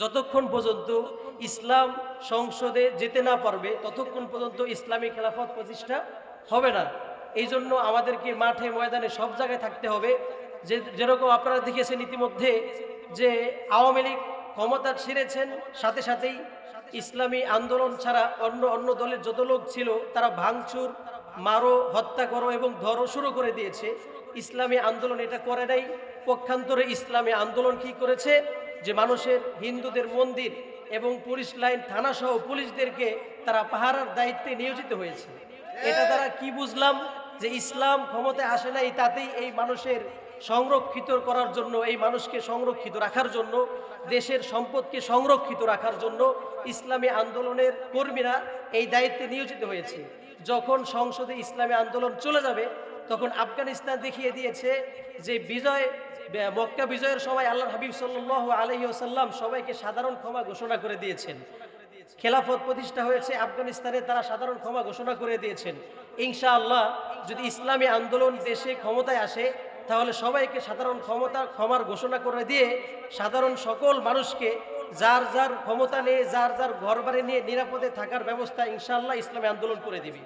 যতক্ষণ পর্যন্ত ইসলাম সংসদে যেতে না পারবে, ততক্ষণ পর্যন্ত ইসলামী খেলাফত প্রতিষ্ঠা হবে না। এই জন্য আমাদেরকে মাঠে, ময়দানে সব জায়গায় থাকতে হবে। যে, যেরকম আপনারা দেখেছেন ইতিমধ্যে যে আওয়ামী লীগ ক্ষমতা ছেড়েছেন, সাথে সাথেই ইসলামী আন্দোলন ছাড়া অন্য অন্য দলের যত লোক ছিল, তারা ভাঙচুর, মারো, হত্যা করো এবং ধরো শুরু করে দিয়েছে। ইসলামী আন্দোলন এটা করে নাই। পক্ষান্তরে ইসলামী আন্দোলন কি করেছে? যে মানুষের হিন্দুদের মন্দির এবং পুলিশ লাইন থানা সহ পুলিশদেরকে তারা পাহারার দায়িত্বে নিয়োজিত হয়েছে। এটা তারা কি বুঝলাম? যে ইসলাম ক্ষমতায় আসে নাই, তাতেই এই মানুষের সংরক্ষিত করার জন্য, এই মানুষকে সংরক্ষিত রাখার জন্য, দেশের সম্পদকে সংরক্ষিত রাখার জন্য ইসলামী আন্দোলনের কর্মীরা এই দায়িত্বে নিয়োজিত হয়েছে। যখন সংসদে ইসলামী আন্দোলন চলে যাবে, তখন আফগানিস্তান দেখিয়ে দিয়েছে যে বিজয় মক্কা বিজয়ের সময় আল্লাহ হাবিব সাল্লাহ আলহি আসাল্লাম সবাইকে সাধারণ ক্ষমা ঘোষণা করে দিয়েছেন। খেলাফত প্রতিষ্ঠা হয়েছে আফগানিস্তানে, তারা সাধারণ ক্ষমা ঘোষণা করে দিয়েছেন। ইনশাআল্লাহ যদি ইসলামী আন্দোলন দেশে ক্ষমতায় আসে, তাহলে সবাইকে সাধারণ ক্ষমতা, ক্ষমার ঘোষণা করে দিয়ে সাধারণ সকল মানুষকে যার যার ক্ষমতা নিয়ে, যার যার ঘর বাড়ি নিয়ে নিরাপদে থাকার ব্যবস্থা ইনশাআল্লাহ ইসলামী আন্দোলন করে দিবি।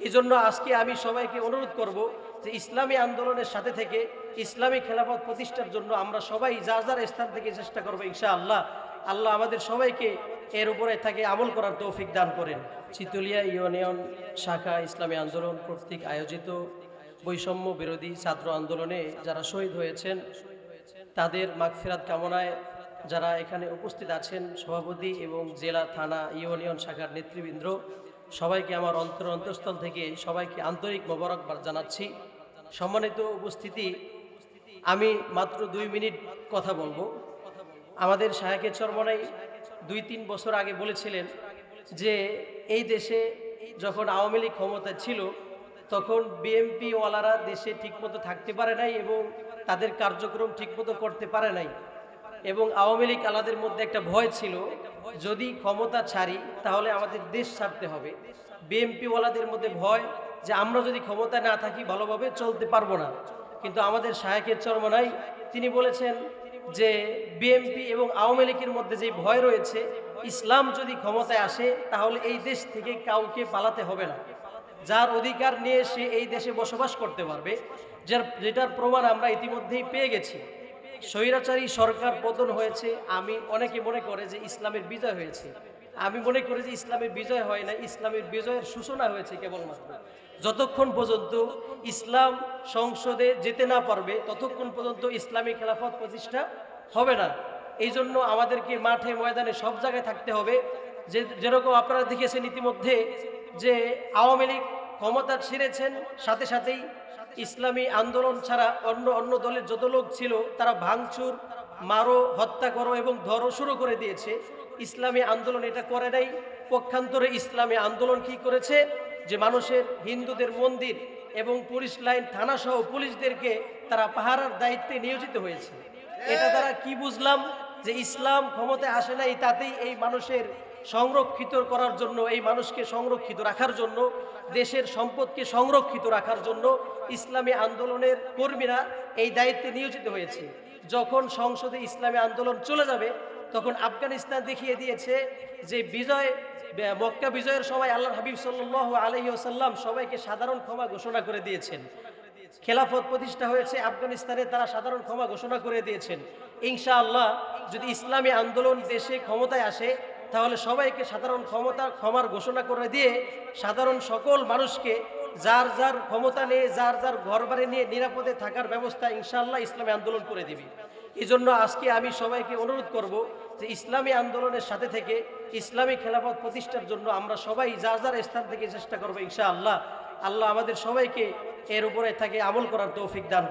এই জন্য আজকে আমি সবাইকে অনুরোধ করব যে ইসলামী আন্দোলনের সাথে থেকে ইসলামী খেলাফত প্রতিষ্ঠার জন্য আমরা সবাই যা যার স্থান থেকে চেষ্টা করব ইনশাআল্লাহ। আল্লাহ আমাদের সবাইকে এর উপরে থাকে আমল করার তৌফিক দান করেন। চিতুলিয়া ইউনিয়ন শাখা ইসলামী আন্দোলন কর্তৃক আয়োজিত বৈষম্য বিরোধী ছাত্র আন্দোলনে যারা শহীদ হয়েছেন, তাদের মাগফিরাত কামনায় যারা এখানে উপস্থিত আছেন সভাপতি এবং জেলা থানা ইউনিয়ন শাখার নেতৃবৃন্দ সবাইকে আমার অন্তর অন্তঃস্থল থেকে সবাইকে আন্তরিক মোবারকবাদ জানাচ্ছি। সম্মানিত উপস্থিতি, আমি মাত্র দুই মিনিট কথা বলব। আমাদের শাহেকের চরমনাই দুই তিন বছর আগে বলেছিলেন যে, এই দেশে যখন আওয়ামী লীগ ক্ষমতা ছিল, তখন বিএমপি ওয়ালারা দেশে ঠিকমতো থাকতে পারে নাই এবং তাদের কার্যক্রম ঠিকমতো করতে পারে নাই। এবং আওয়ামী লীগ আলাদের মধ্যে একটা ভয় ছিল যদি ক্ষমতা ছাড়ি, তাহলে আমাদের দেশ ছাড়তে হবে। বিএমপি ওয়ালাদের মধ্যে ভয় যে আমরা যদি ক্ষমতা না থাকি, ভালোভাবে চলতে পারব না। কিন্তু আমাদের শাহেকের চরমনাই তিনি বলেছেন যে বিএমপি এবং আওয়ামী লীগের মধ্যে যে ভয় রয়েছে, ইসলাম যদি ক্ষমতায় আসে, তাহলে এই দেশ থেকে কাউকে পালাতে হবে না। যার অধিকার নিয়ে সে এই দেশে বসবাস করতে পারবে, যার যেটার প্রমাণ আমরা ইতিমধ্যেই পেয়ে গেছি। স্বৈরাচারী সরকার পতন হয়েছে, আমি অনেকে মনে করে যে ইসলামের বিজয় হয়েছে। আমি মনে করি যে ইসলামের বিজয় হয় না ইসলামের বিজয়ের সূচনা হয়েছে কেবলমাত্র। যতক্ষণ পর্যন্ত ইসলাম সংসদে যেতে না পারবে, ততক্ষণ পর্যন্ত ইসলামী খেলাফত প্রতিষ্ঠা হবে না। এই জন্য আমাদেরকে মাঠে, ময়দানে সব জায়গায় থাকতে হবে। যে, যেরকম আপনারা দেখেছেন ইতিমধ্যে যে আওয়ামী লীগ ক্ষমতা ছেড়েছেন, সাথে সাথেই ইসলামী আন্দোলন ছাড়া অন্য অন্য দলের যত লোক ছিল, তারা ভাঙচুর, মারো, হত্যা করো এবং ধরো শুরু করে দিয়েছে। ইসলামী আন্দোলন এটা করে নাই। পক্ষান্তরে ইসলামী আন্দোলন কি করেছে? যে মানুষের, হিন্দুদের মন্দির এবং পুলিশ লাইন থানা সহ পুলিশদেরকে তারা পাহারার দায়িত্বে নিয়োজিত হয়েছে। এটা দ্বারা কি বুঝলাম? যে ইসলাম ক্ষমতায় আসে নাই, তাতেই এই মানুষের সংরক্ষিত করার জন্য, এই মানুষকে সংরক্ষিত রাখার জন্য, দেশের সম্পদকে সংরক্ষিত রাখার জন্য ইসলামী আন্দোলনের কর্মীরা এই দায়িত্বে নিয়োজিত হয়েছে। যখন সংসদে ইসলামী আন্দোলন চলে যাবে, তখন আফগানিস্তান দেখিয়ে দিয়েছে যে বিজয়, মক্কা বিজয়ের সময় আল্লাহ হাবিব সাল্লাহ আলহি আসাল্লাম সবাইকে সাধারণ ক্ষমা ঘোষণা করে দিয়েছেন। খেলাফত প্রতিষ্ঠা হয়েছে আফগানিস্তানে, তারা সাধারণ ক্ষমা ঘোষণা করে দিয়েছেন। ইনশাআল্লাহ যদি ইসলামী আন্দোলন দেশে ক্ষমতায় আসে তাহলে সবাইকে সাধারণ ক্ষমতা, ক্ষমার ঘোষণা করে দিয়ে সাধারণ সকল মানুষকে যার যার ক্ষমতা নিয়ে, যার যার ঘর বাড়ি নিয়ে নিরাপদে থাকার ব্যবস্থা ইনশাআল্লাহ ইসলামী আন্দোলন করে দিবি। এই জন্য আজকে আমি সবাইকে অনুরোধ করব যে ইসলামী আন্দোলনের সাথে থেকে ইসলামী খেলাফত প্রতিষ্ঠার জন্য আমরা সবাই যার যার স্থান থেকে চেষ্টা করব ইনশাআল্লাহ। আল্লাহ আমাদের সবাইকে এর উপরে থাকে আমল করার তৌফিক দান